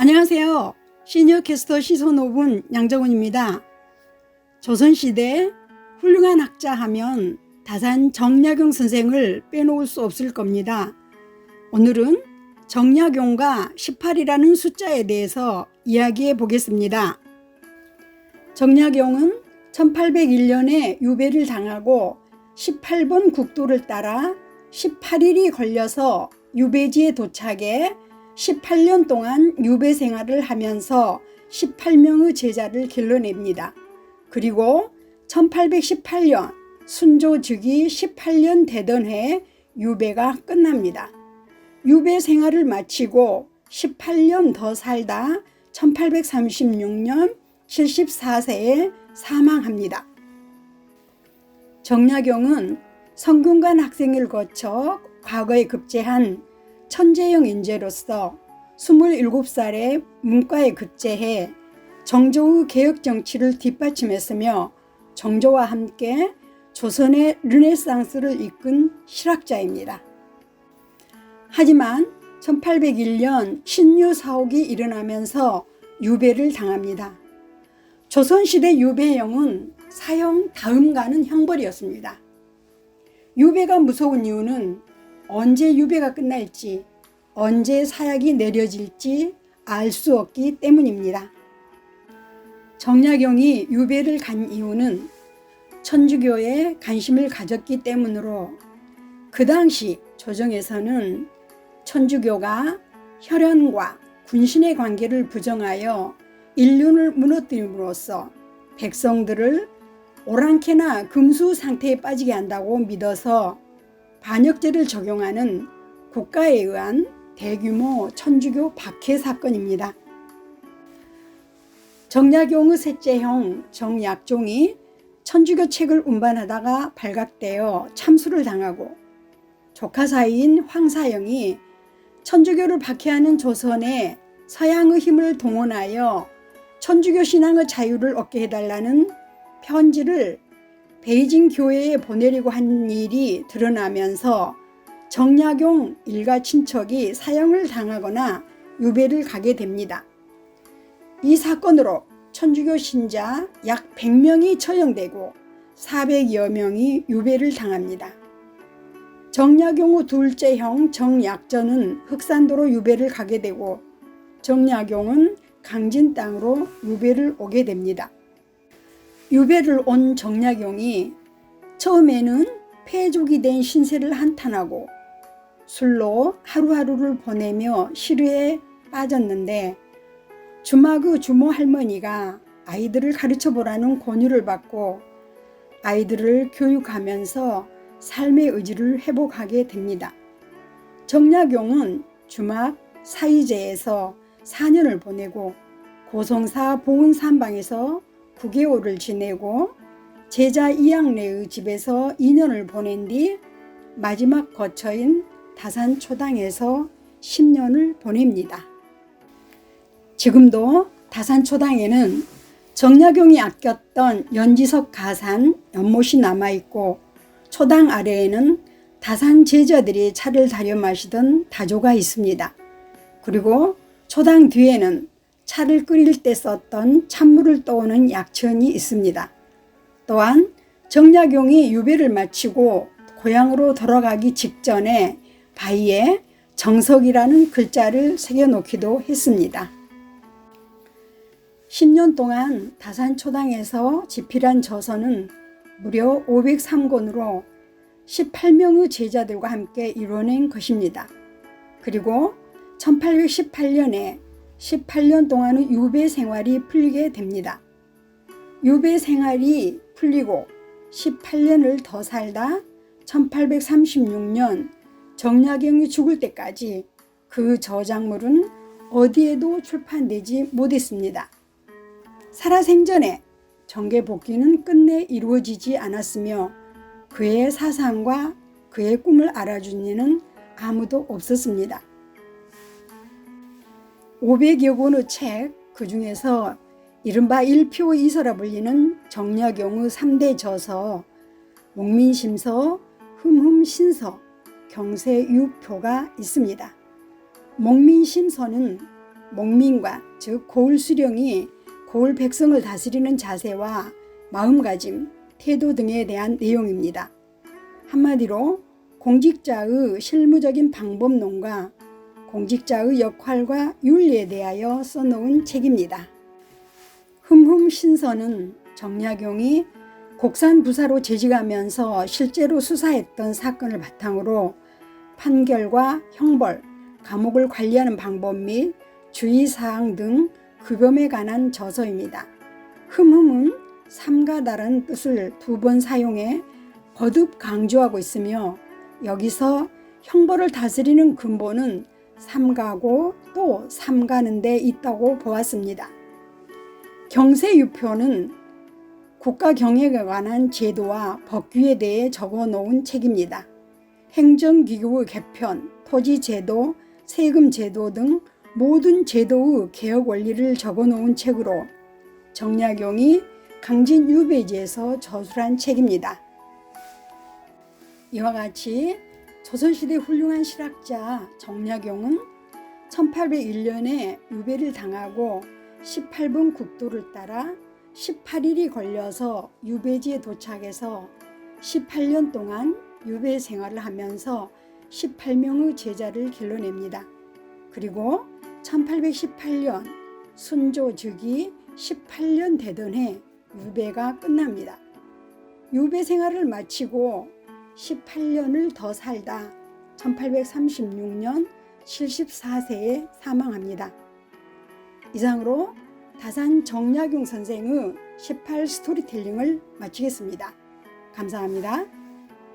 안녕하세요. 시니어 캐스터 시선 5분 양정훈입니다. 조선시대 훌륭한 학자 하면 다산 정약용 선생을 빼놓을 수 없을 겁니다. 오늘은 정약용과 18이라는 숫자에 대해서 이야기해 보겠습니다. 정약용은 1801년에 유배를 당하고 18번 국도를 따라 18일이 걸려서 유배지에 도착해 18년 동안 유배 생활을 하면서 18명의 제자를 길러냅니다. 그리고 1818년 순조 즉위 18년 되던 해 유배가 끝납니다. 유배 생활을 마치고 18년 더 살다 1836년 74세에 사망합니다. 정약용은 성균관 학생을 거쳐 과거에 급제한 천재형 인재로서 27살에 문과에 급제해 정조의 개혁 정치를 뒷받침했으며 정조와 함께 조선의 르네상스를 이끈 실학자입니다. 하지만 1801년 신유 사옥이 일어나면서 유배를 당합니다. 조선시대 유배형은 사형 다음가는 형벌이었습니다. 유배가 무서운 이유는 언제 유배가 끝날지, 언제 사약이 내려질지 알 수 없기 때문입니다. 정약용이 유배를 간 이유는 천주교에 관심을 가졌기 때문으로 그 당시 조정에서는 천주교가 혈연과 군신의 관계를 부정하여 인륜을 무너뜨림으로써 백성들을 오랑캐나 금수 상태에 빠지게 한다고 믿어서 반역죄를 적용하는 국가에 의한 대규모 천주교 박해 사건입니다. 정약용의 셋째 형 정약종이 천주교 책을 운반하다가 발각되어 참수를 당하고 조카 사이인 황사영이 천주교를 박해하는 조선에 서양의 힘을 동원하여 천주교 신앙의 자유를 얻게 해달라는 편지를 베이징 교회에 보내려고 한 일이 드러나면서 정약용 일가 친척이 사형을 당하거나 유배를 가게 됩니다. 이 사건으로 천주교 신자 약 100명이 처형되고 400여 명이 유배를 당합니다. 정약용의 둘째 형 정약전은 흑산도로 유배를 가게 되고 정약용은 강진 땅으로 유배를 오게 됩니다. 유배를 온 정약용이 처음에는 폐족이 된 신세를 한탄하고 술로 하루하루를 보내며 시류에 빠졌는데 주막의 주모 할머니가 아이들을 가르쳐 보라는 권유를 받고 아이들을 교육하면서 삶의 의지를 회복하게 됩니다. 정약용은 주막 사이제에서 4년을 보내고 고성사 보은산방에서 9개월을 지내고 제자 이양래의 집에서 2년을 보낸 뒤 마지막 거처인 다산초당에서 10년을 보냅니다. 지금도 다산초당에는 정약용이 아꼈던 연지석 가산 연못이 남아있고 초당 아래에는 다산 제자들이 차를 다려 마시던 다조가 있습니다. 그리고 초당 뒤에는 차를 끓일 때 썼던 찬물을 떠오는 약천이 있습니다. 또한 정약용이 유배를 마치고 고향으로 돌아가기 직전에 바위에 정석이라는 글자를 새겨놓기도 했습니다. 10년 동안 다산초당에서 집필한 저서는 무려 503권으로 18명의 제자들과 함께 이뤄낸 것입니다. 그리고 1818년에 18년 동안의 유배 생활이 풀리게 됩니다. 유배 생활이 풀리고 18년을 더 살다 1836년 정약용이 죽을 때까지 그 저작물은 어디에도 출판되지 못했습니다. 살아생전에 정계 복귀는 끝내 이루어지지 않았으며 그의 사상과 그의 꿈을 알아준 이는 아무도 없었습니다. 500여 권의 책, 그 중에서 이른바 일표 이서라 불리는 정약용의 3대 저서, 목민심서, 흠흠신서, 경세유표가 있습니다. 목민심서는 목민관, 즉 고을 수령이 고을 백성을 다스리는 자세와 마음가짐, 태도 등에 대한 내용입니다. 한마디로 공직자의 실무적인 방법론과 공직자의 역할과 윤리에 대하여 써놓은 책입니다. 흠흠 신선은 정약용이 곡산 부사로 재직하면서 실제로 수사했던 사건을 바탕으로 판결과 형벌, 감옥을 관리하는 방법 및 주의사항 등 급염에 관한 저서입니다. 흠흠은 삼가 다른 뜻을 두 번 사용해 거듭 강조하고 있으며 여기서 형벌을 다스리는 근본은 삼가고 또 삼가는 데 있다고 보았습니다. 경세유표는 국가 경영에 관한 제도와 법규에 대해 적어 놓은 책입니다. 행정기구의 개편, 토지제도, 세금제도 등 모든 제도의 개혁 원리를 적어 놓은 책으로 정약용이 강진 유배지에서 저술한 책입니다. 이와 같이 조선시대 훌륭한 실학자 정약용은 1801년에 유배를 당하고 18번 국도를 따라 18일이 걸려서 유배지에 도착해서 18년 동안 유배 생활을 하면서 18명의 제자를 길러냅니다. 그리고 1818년 순조 즉위 18년 되던 해 유배가 끝납니다. 유배 생활을 마치고 18년을 더 살다 1836년 74세에 사망합니다. 이상으로 다산 정약용 선생의 18 스토리텔링을 마치겠습니다. 감사합니다.